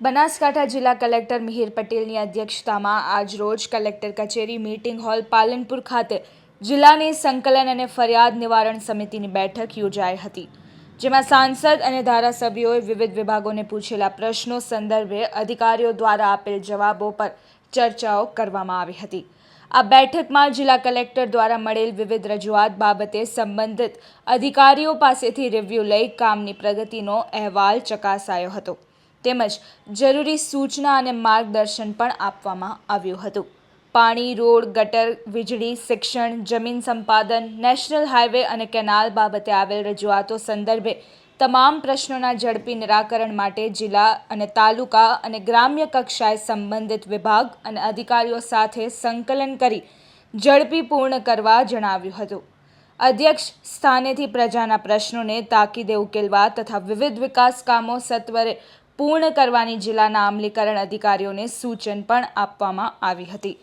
બનાસકાંઠા જિલ્લા કલેક્ટર મિહિર પટેલની અધ્યક્ષતામાં આજરોજ કલેક્ટર કચેરી મીટિંગ હોલ પાલનપુર ખાતે જિલ્લાની સંકલન અને ફરિયાદ નિવારણ સમિતિની બેઠક યોજાઈ હતી, જેમાં સાંસદ અને ધારાસભ્યોએ વિવિધ વિભાગોને પૂછેલા પ્રશ્નો સંદર્ભે અધિકારીઓ દ્વારા આપેલ જવાબો પર ચર્ચાઓ કરવામાં આવી હતી. આ બેઠકમાં જિલ્લા કલેક્ટર દ્વારા મળેલ વિવિધ રજૂઆત બાબતે સંબંધિત અધિકારીઓ પાસેથી રિવ્યૂ લઈ કામની પ્રગતિનો અહેવાલ ચકાસાયો હતો. તેમજ જરૂરી સૂચના અને માર્ગદર્શન પણ આપવામાં આવ્યું હતું. પાણી, રોડ, ગટર, વીજળી, શિક્ષણ, જમીન સંપાદન, નેશનલ હાઈવે અને કેનાલ બાબતે આવેલ રજૂઆતો સંદર્ભે તમામ પ્રશ્નોના ઝડપી નિરાકરણ માટે જિલ્લા અને તાલુકા અને ગ્રામ્ય કક્ષાએ સંબંધિત વિભાગ અને અધિકારીઓ સાથે સંકલન કરી ઝડપી પૂર્ણ કરવા જણાવ્યું હતું. અધ્યક્ષ સ્થાનેથી પ્રજાના પ્રશ્નોને તાકીદે ઉકેલવા તથા વિવિધ વિકાસ કામો સત્વરે પૂર્ણ કરવાની જિલ્લાના અમલીકરણ અધિકારીઓને સૂચન પણ આપવામાં આવી હતી.